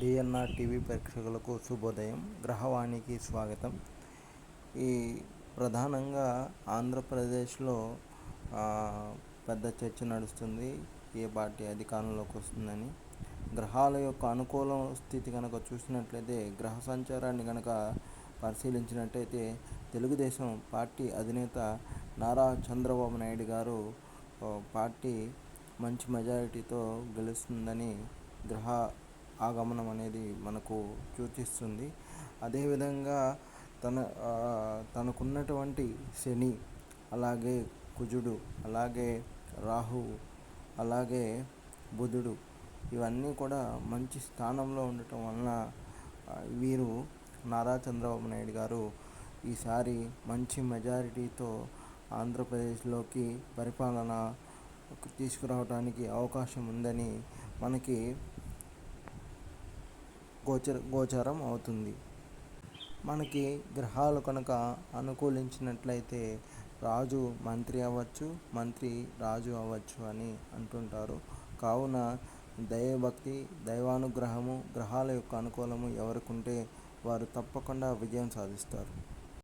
DNR TV ప్రేక్షకులకు శుభోదయం. గ్రహవాణికి స్వాగతం. ఈ ప్రధానంగా ఆంధ్రప్రదేశ్లో పెద్ద చర్చ నడుస్తుంది. ఏ పార్టీ అధికారంలోకి వస్తుందని. గ్రహాల యొక్క అనుకూల స్థితి కనుక చూసినట్లయితే గ్రహ సంచారాన్ని కనుక పరిశీలించినట్టయితే తెలుగుదేశం పార్టీ అధినేత నారా చంద్రబాబు నాయుడు గారు పార్టీ మంచి మెజారిటీతో గెలుస్తుందని గ్రహ ఆగమనం అనేది మనకు సూచిస్తుంది. అదేవిధంగా తన తనకున్నటువంటి శని అలాగే కుజుడు అలాగే రాహువు అలాగే బుధుడు ఇవన్నీ కూడా మంచి స్థానంలో ఉండటం వలన వీరు నారా చంద్రబాబు నాయుడు గారు ఈసారి మంచి మెజారిటీతో ఆంధ్రప్రదేశ్లోకి పరిపాలన తీసుకురావడానికి అవకాశం ఉందని మనకి గోచర గోచారం అవుతుంది. మనకి గ్రహాలు కనుక అనుకూలించినట్లయితే రాజు మంత్రి అవ్వచ్చు మంత్రి రాజు అవ్వచ్చు అని అంటుంటారు. కావున దైవభక్తి దైవానుగ్రహము గ్రహాల యొక్క అనుకూలము ఎవరికి ఉంటే వారు తప్పకుండా విజయం సాధిస్తారు.